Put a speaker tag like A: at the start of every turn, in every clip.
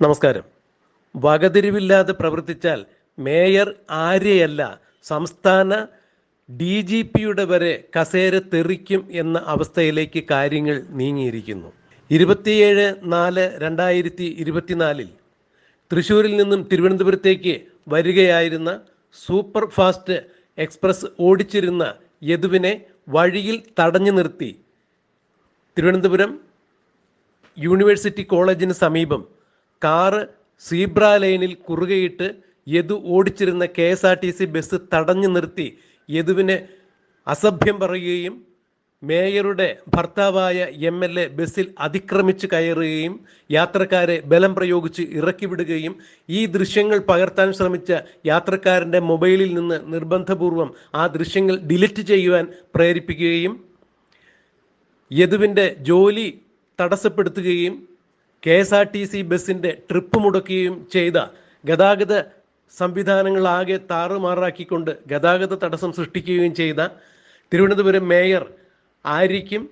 A: നമസ്കാരം. വകതിരിവില്ലാതെ പ്രവർത്തിച്ചാൽ മേയർ ആര്യയല്ല സംസ്ഥാന ഡി ജി പിയുടെ വരെ കസേര തെറിക്കും എന്ന അവസ്ഥയിലേക്ക് കാര്യങ്ങൾ നീങ്ങിയിരിക്കുന്നു. ഇരുപത്തിയേഴ് നാല് രണ്ടായിരത്തി ഇരുപത്തിനാലിൽ തൃശൂരിൽ നിന്നും തിരുവനന്തപുരത്തേക്ക് വരികയായിരുന്ന സൂപ്പർ ഫാസ്റ്റ് എക്സ്പ്രസ് ഓടിച്ചിരുന്ന യദുവിനെ വഴിയിൽ തടഞ്ഞു നിർത്തി. തിരുവനന്തപുരം യൂണിവേഴ്സിറ്റി കോളേജിന് സമീപം കാറ് സീബ്ര ലൈനിൽ കുറുകയിട്ട് യദു ഓടിച്ചിരുന്ന K S R T C bus തടഞ്ഞു നിർത്തി. യദുവിനെ അസഭ്യം പറയുകയും മേയറുടെ ഭർത്താവായ എം എൽ എ ബസ്സിൽ അതിക്രമിച്ച് കയറുകയും യാത്രക്കാരെ ബലം പ്രയോഗിച്ച് ഇറക്കിവിടുകയും ഈ ദൃശ്യങ്ങൾ പകർത്താൻ ശ്രമിച്ച യാത്രക്കാരന്റെ മൊബൈലിൽ നിന്ന് നിർബന്ധപൂർവം ആ ദൃശ്യങ്ങൾ ഡിലീറ്റ് ചെയ്യുവാൻ പ്രേരിപ്പിക്കുകയും യദുവിന്റെ ജോലി തടസ്സപ്പെടുത്തുകയും K S R T C ബസ്സിന്റെ ട്രിപ്പ് മുടക്കുകയും ചെയ്ത ഗതാഗത സംവിധാനങ്ങളാകെ താറുമാറാക്കിക്കൊണ്ട് ഗതാഗത തടസ്സം സൃഷ്ടിക്കുകയും ചെയ്ത തിരുവനന്തപുരം മേയർ ആര്യയ്ക്കും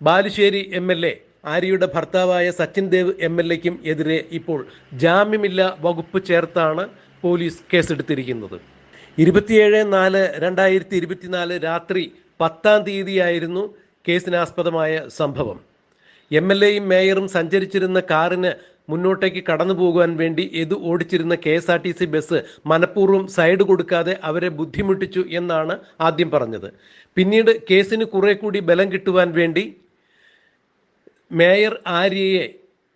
A: ബാലുശ്ശേരി എം എൽ എ ആര്യയുടെ ഭർത്താവായ സച്ചിൻ ദേവ് എം എൽ എക്കും എതിരെ ഇപ്പോൾ ജാമ്യമില്ല വകുപ്പ് ചേർത്താണ് പോലീസ് കേസെടുത്തിരിക്കുന്നത്. ഇരുപത്തിയേഴ് നാല് രണ്ടായിരത്തി ഇരുപത്തിനാല് രാത്രി പത്താം തീയതിയായിരുന്നു കേസിനാസ്പദമായ സംഭവം. എം എൽ എയും മേയറും സഞ്ചരിച്ചിരുന്ന കാറിന് മുന്നോട്ടേക്ക് കടന്നു പോകുവാൻ വേണ്ടി എതു ഓടിച്ചിരുന്ന K S R T C bus മനഃപൂർവം side കൊടുക്കാതെ അവരെ ബുദ്ധിമുട്ടിച്ചു എന്നാണ് ആദ്യം പറഞ്ഞത്. പിന്നീട് കേസിന് കുറെ കൂടി ബലം കിട്ടുവാൻ വേണ്ടി mayor ആര്യയെ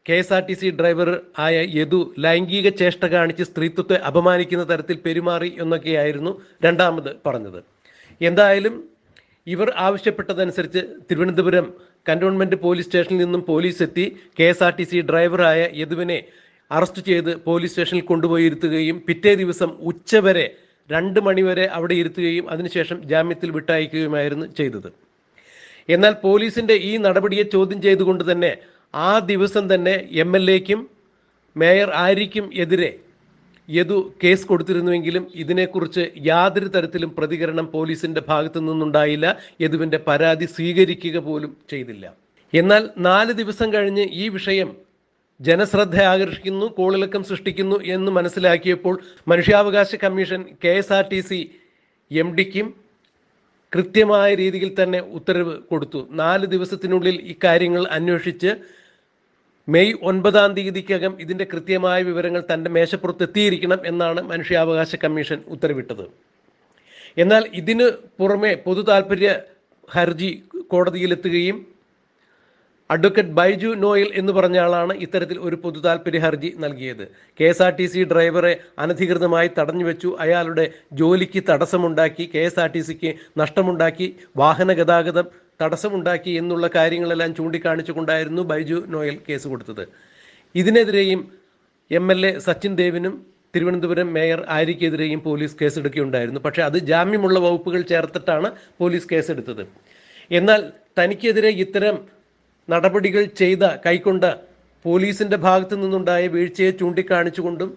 A: K S R T C driver ആയ യദു ലൈംഗിക ചേഷ്ട കാണിച്ച് സ്ത്രീത്വത്തെ അപമാനിക്കുന്ന തരത്തിൽ പെരുമാറി എന്നൊക്കെയായിരുന്നു രണ്ടാമത് പറഞ്ഞത്. എന്തായാലും ഇവർ ആവശ്യപ്പെട്ടതനുസരിച്ച് തിരുവനന്തപുരം കന്റോൺമെന്റ് പോലീസ് സ്റ്റേഷനിൽ നിന്നും പോലീസ് എത്തി K S R T C ഡ്രൈവറായ യദുവിനെ അറസ്റ്റ് ചെയ്ത് പോലീസ് സ്റ്റേഷനിൽ കൊണ്ടുപോയി ഇരുത്തുകയും പിറ്റേ ദിവസം ഉച്ചവരെ രണ്ട് മണിവരെ അവിടെ ഇരുത്തുകയും അതിനുശേഷം ജാമ്യത്തിൽ വിട്ടയക്കുകയുമായിരുന്നു ചെയ്തത്. എന്നാൽ പോലീസിന്റെ ഈ നടപടിയെ ചോദ്യം ചെയ്തുകൊണ്ട് തന്നെ ആ ദിവസം തന്നെ എം എൽ എക്കും മേയർ ആരിക്കും എതിരെ യദു കേസ് കൊടുത്തിരുന്നുവെങ്കിലും ഇതിനെക്കുറിച്ച് യാതൊരു തരത്തിലും പ്രതികരണം പോലീസിന്റെ ഭാഗത്തു നിന്നുണ്ടായില്ല. യദുവിന്റെ പരാതി സ്വീകരിക്കുക പോലും ചെയ്തില്ല. എന്നാൽ നാല് ദിവസം കഴിഞ്ഞ് ഈ വിഷയം ജനശ്രദ്ധ ആകർഷിക്കുന്നു കോളിളക്കം സൃഷ്ടിക്കുന്നു എന്ന് മനസ്സിലാക്കിയപ്പോൾ മനുഷ്യാവകാശ commission K S R T C M ഡിക്കും കൃത്യമായ രീതിയിൽ തന്നെ ഉത്തരവ് കൊടുത്തു. നാല് ദിവസത്തിനുള്ളിൽ ഇക്കാര്യങ്ങൾ അന്വേഷിച്ച് മെയ് ഒൻപതാം തീയതിക്കകം ഇതിന്റെ കൃത്യമായ വിവരങ്ങൾ തന്റെ മേശപ്പുറത്ത് എത്തിയിരിക്കണം എന്നാണ് മനുഷ്യാവകാശ കമ്മീഷൻ ഉത്തരവിട്ടത്. എന്നാൽ ഇതിന് പുറമെ പൊതു താൽപ്പര്യ ഹർജി കോടതിയിലെത്തുകയും അഡ്വക്കേറ്റ് ബൈജു നോയൽ എന്ന് പറഞ്ഞ ആളാണ് ഇത്തരത്തിൽ ഒരു പൊതു താൽപ്പര്യ ഹർജി നൽകിയത്. K S R T C ഡ്രൈവറെ അനധികൃതമായി തടഞ്ഞു വെച്ചു അയാളുടെ ജോലിക്ക് തടസ്സമുണ്ടാക്കി കെ എസ് ആർ ടി സിക്ക് നഷ്ടമുണ്ടാക്കി വാഹന ഗതാഗതം തടസ്സമുണ്ടാക്കി എന്നുള്ള കാര്യങ്ങളെല്ലാം ചൂണ്ടിക്കാണിച്ചുകൊണ്ടായിരുന്നു ബൈജു നോയൽ കേസ് കൊടുത്തത്. ഇതിനെതിരെയും എം എൽ എ സച്ചിൻ ദേവിനും തിരുവനന്തപുരം മേയർ ആര്യക്കെതിരെയും പോലീസ് കേസെടുക്കുകയുണ്ടായിരുന്നു. പക്ഷെ അത് ജാമ്യമുള്ള വകുപ്പുകൾ ചേർത്തിട്ടാണ് പോലീസ് കേസെടുത്തത്. എന്നാൽ തനിക്കെതിരെ ഇത്തരം നടപടികൾ ചെയ്ത കൈക്കൊണ്ട പോലീസിന്റെ ഭാഗത്തു നിന്നുണ്ടായ വീഴ്ചയെ ചൂണ്ടിക്കാണിച്ചുകൊണ്ടും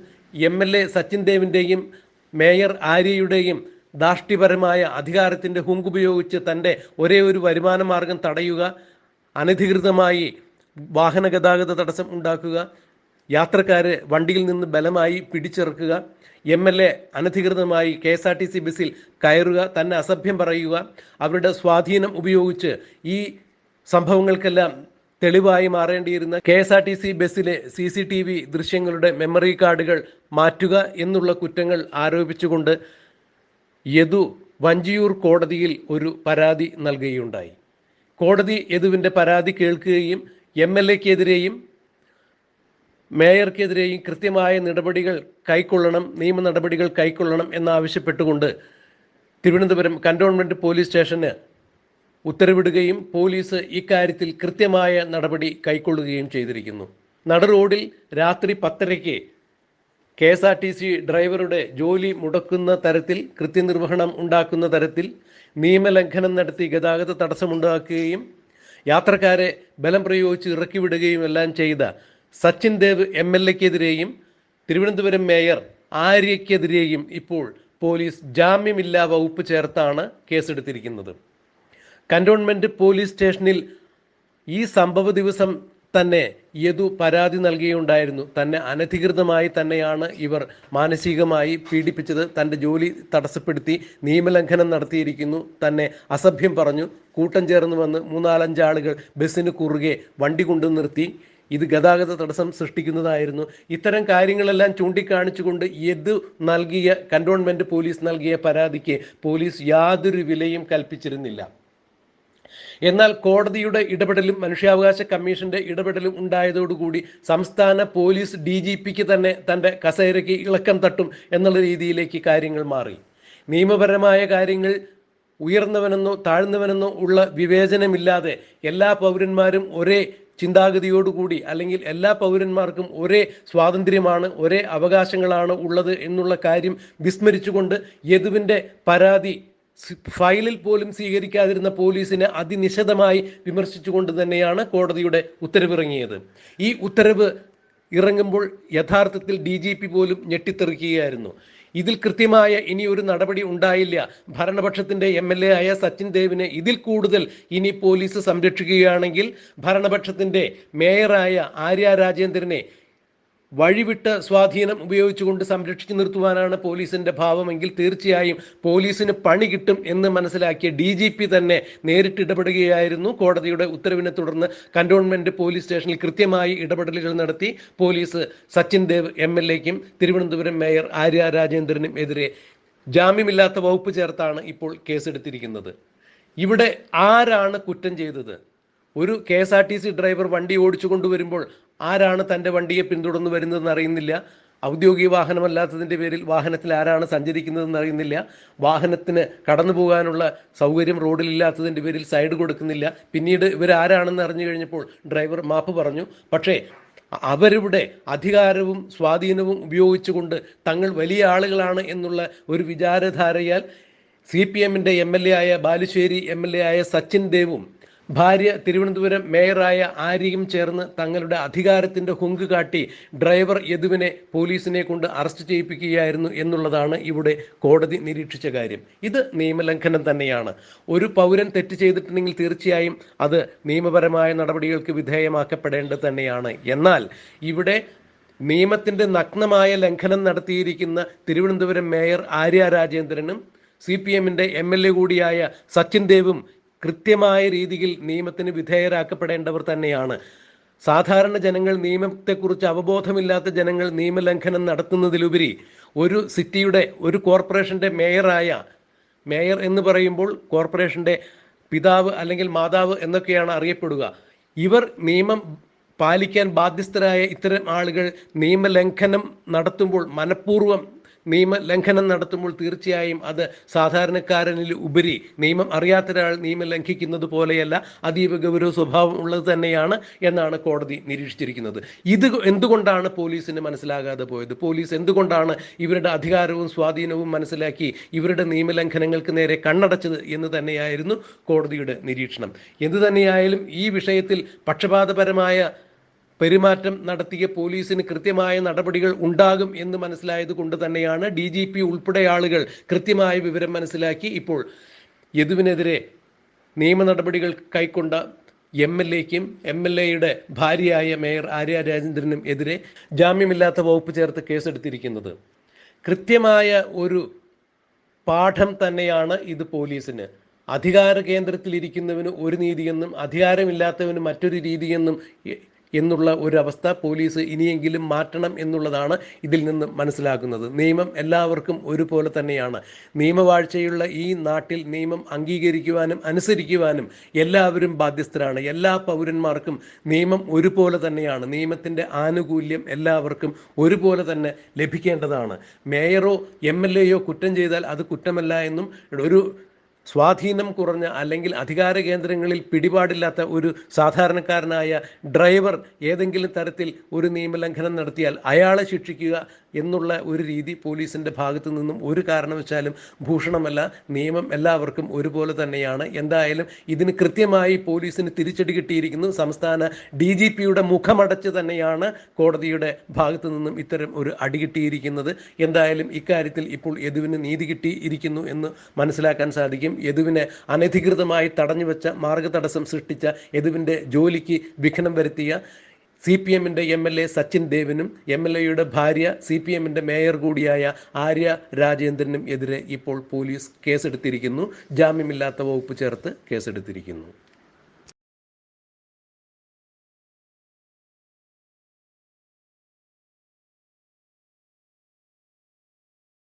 A: എം എൽ എ സച്ചിൻ ദേവിന്റെയും മേയർ ആര്യയുടെയും ധാർഷ്ട്യപരമായ അധികാരത്തിന്റെ ഹുങ്കുപയോഗിച്ച് തന്റെ ഒരേ ഒരു വരുമാന മാർഗം തടയുക അനധികൃതമായി വാഹന ഗതാഗത തടസ്സം ഉണ്ടാക്കുക യാത്രക്കാരെ വണ്ടിയിൽ നിന്ന് ബലമായി പിടിച്ചിറക്കുക എം എൽ എ അനധികൃതമായി K S R T C ബസ്സിൽ കയറുക തന്നെ അസഭ്യം പറയുക അവരുടെ സ്വാധീനം ഉപയോഗിച്ച് ഈ സംഭവങ്ങൾക്കെല്ലാം തെളിവായി മാറേണ്ടിയിരുന്ന K S R T C ബസ്സിലെ സി സി ടി വി ദൃശ്യങ്ങളുടെ മെമ്മറി കാർഡുകൾ മാറ്റുക എന്നുള്ള കുറ്റങ്ങൾ ആരോപിച്ചുകൊണ്ട് യദു വഞ്ചിയൂർ കോടതിയിൽ ഒരു പരാതി നൽകുകയുണ്ടായി. കോടതി യദുവിന്റെ പരാതി കേൾക്കുകയും എം എൽ എക്കെതിരെയും മേയർക്കെതിരെയും കൃത്യമായ നടപടികൾ കൈക്കൊള്ളണം നിയമ നടപടികൾ കൈക്കൊള്ളണം എന്നാവശ്യപ്പെട്ടുകൊണ്ട് തിരുവനന്തപുരം കന്റോൺമെന്റ് പോലീസ് സ്റ്റേഷന് ഉത്തരവിടുകയും പോലീസ് ഇക്കാര്യത്തിൽ കൃത്യമായ നടപടി കൈക്കൊള്ളുകയും ചെയ്തിരിക്കുന്നു. നട റോഡിൽ രാത്രി പത്തരയ്ക്ക് K S R T C ഡ്രൈവറുടെ ജോലി മുടക്കുന്ന തരത്തിൽ കൃത്യനിർവഹണം ഉണ്ടാക്കുന്ന തരത്തിൽ നിയമലംഘനം നടത്തി ഗതാഗത തടസ്സമുണ്ടാക്കുകയും യാത്രക്കാരെ ബലം പ്രയോഗിച്ച് ഇറക്കിവിടുകയും എല്ലാം ചെയ്ത സച്ചിൻ ദേവ് എം എൽ എക്കെതിരെയും തിരുവനന്തപുരം മേയർ ആര്യക്കെതിരെയും ഇപ്പോൾ പോലീസ് ജാമ്യമില്ലാ വകുപ്പ് ചേർത്താണ് കേസെടുത്തിരിക്കുന്നത്. കന്റോൺമെന്റ് പോലീസ് സ്റ്റേഷനിൽ ഈ സംഭവ ദിവസം തന്നെ യദു പരാതി നൽകുകയുണ്ടായിരുന്നു തന്നെ അനധികൃതമായി തന്നെയാണ് ഇവർ മാനസികമായി പീഡിപ്പിച്ചത്. തന്റെ ജോലി തടസ്സപ്പെടുത്തി നിയമലംഘനം നടത്തിയിരിക്കുന്നു. തന്നെ അസഭ്യം പറഞ്ഞു. കൂട്ടം ചേർന്ന് വന്ന് മൂന്നാലഞ്ച് ആളുകൾ ബസ്സിന് കുറുകെ വണ്ടി കൊണ്ടു നിർത്തി. ഇത് ഗതാഗത തടസ്സം സൃഷ്ടിക്കുന്നതായിരുന്നു. ഇത്തരം കാര്യങ്ങളെല്ലാം ചൂണ്ടിക്കാണിച്ചുകൊണ്ട് യദു നൽകിയ കന്റോൺമെന്റ് പോലീസ് നൽകിയ പരാതിക്ക് പോലീസ് യാതൊരു വിലയും കൽപ്പിച്ചിരുന്നില്ല. എന്നാൽ കോടതിയുടെ ഇടപെടലും മനുഷ്യാവകാശ കമ്മീഷന്റെ ഇടപെടലും ഉണ്ടായതോടുകൂടി സംസ്ഥാന പോലീസ് ഡി ജി പിക്ക് തന്നെ തന്റെ കസേരയ്ക്ക് ഇളക്കം തട്ടും എന്നുള്ള രീതിയിലേക്ക് കാര്യങ്ങൾ മാറി. നിയമപരമായ കാര്യങ്ങൾ ഉയർന്നവനെന്നോ താഴ്ന്നവനെന്നോ ഉള്ള വിവേചനമില്ലാതെ എല്ലാ പൗരന്മാരും ഒരേ ചിന്താഗതിയോടുകൂടി അല്ലെങ്കിൽ എല്ലാ പൗരന്മാർക്കും ഒരേ സ്വാതന്ത്ര്യമാണ് ഒരേ അവകാശങ്ങളാണ് ഉള്ളത് എന്നുള്ള കാര്യം വിസ്മരിച്ചുകൊണ്ട് യദുവിന്റെ പരാതി ഫയലിൽ പോലും സ്വീകരിക്കാതിരുന്ന പോലീസിനെ അതിനിശിതമായി വിമർശിച്ചുകൊണ്ട് തന്നെയാണ് കോടതിയുടെ ഉത്തരവിറങ്ങിയത്. ഈ ഉത്തരവ് ഇറങ്ങുമ്പോൾ യഥാർത്ഥത്തിൽ ഡി ജി പി പോലും ഞെട്ടിത്തെറിക്കുകയായിരുന്നു. ഇതിൽ കൃത്യമായ ഇനി ഒരു നടപടി ഉണ്ടായില്ല. ഭരണപക്ഷത്തിന്റെ എം എൽ എ ആയ സച്ചിൻ ദേവിനെ ഇതിൽ കൂടുതൽ ഇനി പോലീസ് സംരക്ഷിക്കുകയാണെങ്കിൽ ഭരണപക്ഷത്തിന്റെ മേയറായ ആര്യ രാജേന്ദ്രനെ വഴിവിട്ട സ്വാധീനം ഉപയോഗിച്ചുകൊണ്ട് സംരക്ഷിച്ചു നിർത്തുവാനാണ് പോലീസിന്റെ ഭാവമെങ്കിൽ തീർച്ചയായും പോലീസിന് പണി കിട്ടും എന്ന് മനസ്സിലാക്കിയ ഡി ജി പി തന്നെ നേരിട്ട് ഇടപെടുകയായിരുന്നു. കോടതിയുടെ ഉത്തരവിനെ തുടർന്ന് കന്റോൺമെന്റ് പോലീസ് സ്റ്റേഷനിൽ കൃത്യമായി ഇടപെടലുകൾ നടത്തി police Sachin Dev M L എക്കും Thiruvananthapuram mayor Arya രാജേന്ദ്രനും എതിരെ ജാമ്യമില്ലാത്ത വകുപ്പ് ചേർത്താണ് ഇപ്പോൾ കേസെടുത്തിരിക്കുന്നത്. ഇവിടെ ആരാണ് കുറ്റം ചെയ്തത്? ഒരു K S R T C driver വണ്ടി ഓടിച്ചു കൊണ്ടുവരുമ്പോൾ ആരാണ് തന്റെ വണ്ടിയെ പിന്തുടർന്ന് വരുന്നതെന്ന് അറിയുന്നില്ല. ഔദ്യോഗിക വാഹനമല്ലാത്തതിന്റെ പേരിൽ വാഹനത്തിൽ ആരാണ് സഞ്ചരിക്കുന്നതെന്ന് അറിയുന്നില്ല. വാഹനത്തിന് കടന്നു പോകാനുള്ള സൗകര്യം റോഡിലില്ലാത്തതിന്റെ പേരിൽ സൈഡ് കൊടുക്കുന്നില്ല. പിന്നീട് ഇവരാരാണെന്ന് അറിഞ്ഞു കഴിഞ്ഞപ്പോൾ ഡ്രൈവർ മാപ്പ് പറഞ്ഞു. പക്ഷേ അവരുടെ അധികാരവും സ്വാധീനവും ഉപയോഗിച്ചുകൊണ്ട് തങ്ങൾ വലിയ ആളുകളാണ് എന്നുള്ള ഒരു വിചാരധാരയാൽ സി പി എമ്മിന്റെ എം എൽ എ ആയ ബാലുശ്ശേരി എം എൽ എ ആയ സച്ചിൻ ദേവും ഭാര്യ തിരുവനന്തപുരം മേയറായ ആര്യയും ചേർന്ന് തങ്ങളുടെ അധികാരത്തിന്റെ ഹുങ്ക് കാട്ടി ഡ്രൈവർ യദുവിനെ പോലീസിനെ കൊണ്ട് അറസ്റ്റ് ചെയ്യിപ്പിക്കുകയായിരുന്നു എന്നുള്ളതാണ് ഇവിടെ കോടതി നിരീക്ഷിച്ച കാര്യം. ഇത് നിയമലംഘനം തന്നെയാണ്. ഒരു പൗരൻ തെറ്റ് ചെയ്തിട്ടുണ്ടെങ്കിൽ തീർച്ചയായും അത് നിയമപരമായ നടപടികൾക്ക് വിധേയമാക്കപ്പെടേണ്ടത് തന്നെയാണ്. എന്നാൽ ഇവിടെ നിയമത്തിന്റെ നഗ്നമായ ലംഘനം നടത്തിയിരിക്കുന്ന തിരുവനന്തപുരം മേയർ ആര്യ രാജേന്ദ്രനും സി പി എമ്മിന്റെ എം എൽ എ കൂടിയായ സച്ചിൻ ദേവും കൃത്യമായ രീതിയിൽ നിയമത്തിന് വിധേയരാക്കപ്പെടേണ്ടവർ തന്നെയാണ്. സാധാരണ ജനങ്ങൾ നിയമത്തെക്കുറിച്ച് അവബോധമില്ലാത്ത ജനങ്ങൾ നിയമലംഘനം നടത്തുന്നതിലുപരി ഒരു സിറ്റിയുടെ ഒരു കോർപ്പറേഷന്റെ മേയറായ മേയർ എന്ന് പറയുമ്പോൾ കോർപ്പറേഷന്റെ പിതാവ് അല്ലെങ്കിൽ മാതാവ് എന്നൊക്കെയാണ് അറിയപ്പെടുക. ഇവർ നിയമം പാലിക്കാൻ ബാധ്യസ്ഥരായ ഇത്തരം ആളുകൾ നിയമലംഘനം നടത്തുമ്പോൾ മനഃപൂർവം നിയമലംഘനം നടത്തുമ്പോൾ തീർച്ചയായും അത് സാധാരണക്കാരനിൽ ഉപരി നിയമം അറിയാത്ത ഒരാൾ നിയമം ലംഘിക്കുന്നത് പോലെയല്ല അതീവ ഗൗരവ സ്വഭാവം ഉള്ളത് തന്നെയാണ് എന്നാണ് കോടതി നിരീക്ഷിച്ചിരിക്കുന്നത്. ഇത് എന്തുകൊണ്ടാണ് പോലീസിന് മനസ്സിലാകാതെ പോയത്? പോലീസ് എന്തുകൊണ്ടാണ് ഇവരുടെ അധികാരവും സ്വാധീനവും മനസ്സിലാക്കി ഇവരുടെ നിയമലംഘനങ്ങൾക്ക് നേരെ കണ്ണടച്ചത് എന്ന് തന്നെയായിരുന്നു കോടതിയുടെ നിരീക്ഷണം. എന്തു തന്നെയായാലും ഈ വിഷയത്തിൽ പക്ഷപാതപരമായ പെരുമാറ്റം നടത്തിയ പോലീസിന് കൃത്യമായ നടപടികൾ ഉണ്ടാകും എന്ന് മനസ്സിലായത് കൊണ്ട് തന്നെയാണ് ഡി ജി പി ഉൾപ്പെടെ ആളുകൾ കൃത്യമായ വിവരം മനസ്സിലാക്കി ഇപ്പോൾ യദുവിനെതിരെ നിയമ നടപടികൾ കൈക്കൊണ്ട എം എൽ എക്കും എം എൽ എയുടെ ഭാര്യയായ മേയർ ആര്യ രാജേന്ദ്രനും എതിരെ ജാമ്യമില്ലാത്ത വകുപ്പ് ചേർത്ത് കേസെടുത്തിരിക്കുന്നത്. കൃത്യമായ ഒരു പാഠം തന്നെയാണ് ഇത് പോലീസിന്. അധികാര കേന്ദ്രത്തിലിരിക്കുന്നവന് ഒരു നീതിയെന്നും അധികാരമില്ലാത്തവന് മറ്റൊരു രീതിയെന്നും എന്നുള്ള ഒരവസ്ഥ പോലീസ് ഇനിയെങ്കിലും മാറ്റണം എന്നുള്ളതാണ് ഇതിൽ നിന്ന് മനസ്സിലാക്കുന്നത് നിയമം എല്ലാവർക്കും ഒരുപോലെ തന്നെയാണ്. നിയമവാഴ്ചയുള്ള ഈ നാട്ടിൽ നിയമം അംഗീകരിക്കുവാനും അനുസരിക്കുവാനും എല്ലാവരും ബാധ്യസ്ഥരാണ്. എല്ലാ പൗരന്മാർക്കും നിയമം ഒരുപോലെ തന്നെയാണ്. നിയമത്തിന്റെ ആനുകൂല്യം എല്ലാവർക്കും ഒരുപോലെ തന്നെ ലഭിക്കേണ്ടതാണ്. മേയറോ എം എൽ എയോ കുറ്റം ചെയ്താൽ അത് കുറ്റമല്ല എന്നും ഒരു സ്വാധീനം കുറഞ്ഞ അല്ലെങ്കിൽ അധികാര കേന്ദ്രങ്ങളിൽ പിടിപാടില്ലാത്ത ഒരു സാധാരണക്കാരനായ ഡ്രൈവർ ഏതെങ്കിലും തരത്തിൽ ഒരു നിയമലംഘനം നടത്തിയാൽ അയാളെ ശിക്ഷിക്കുക എന്നുള്ള ഒരു രീതി പോലീസിന്റെ ഭാഗത്തു നിന്നും ഒരു കാരണവശാലും ഭൂഷണമല്ല നിയമം എല്ലാവർക്കും ഒരുപോലെ തന്നെയാണ്. എന്തായാലും ഇതിന് കൃത്യമായി പോലീസിന് തിരിച്ചടി കിട്ടിയിരിക്കുന്നു. സംസ്ഥാന ഡി ജി പിയുടെ മുഖമടച്ച് തന്നെയാണ് കോടതിയുടെ ഭാഗത്തു നിന്നും ഇത്തരം ഒരു അടി കിട്ടിയിരിക്കുന്നത്. എന്തായാലും ഇക്കാര്യത്തിൽ ഇപ്പോൾ യദുവിന് നീതി കിട്ടിയിരിക്കുന്നു എന്ന് മനസ്സിലാക്കാൻ സാധിക്കും. യദുവിനെ അനധികൃതമായി തടഞ്ഞു വെച്ച മാർഗതടസ്സം സൃഷ്ടിച്ച യദുവിന്റെ ജോലിക്ക് വിഘ്നം വരുത്തിയ സി പി എമ്മിന്റെ എം എൽ എ സച്ചിൻ ദേവിനും എം എൽ എയുടെ ഭാര്യ സി പി എമ്മിന്റെ മേയർ കൂടിയായ ആര്യ രാജേന്ദ്രനും എതിരെ ഇപ്പോൾ പോലീസ് കേസെടുത്തിരിക്കുന്നു. ജാമ്യമില്ലാത്ത വകുപ്പ് ചേർത്ത് കേസെടുത്തിരിക്കുന്നു.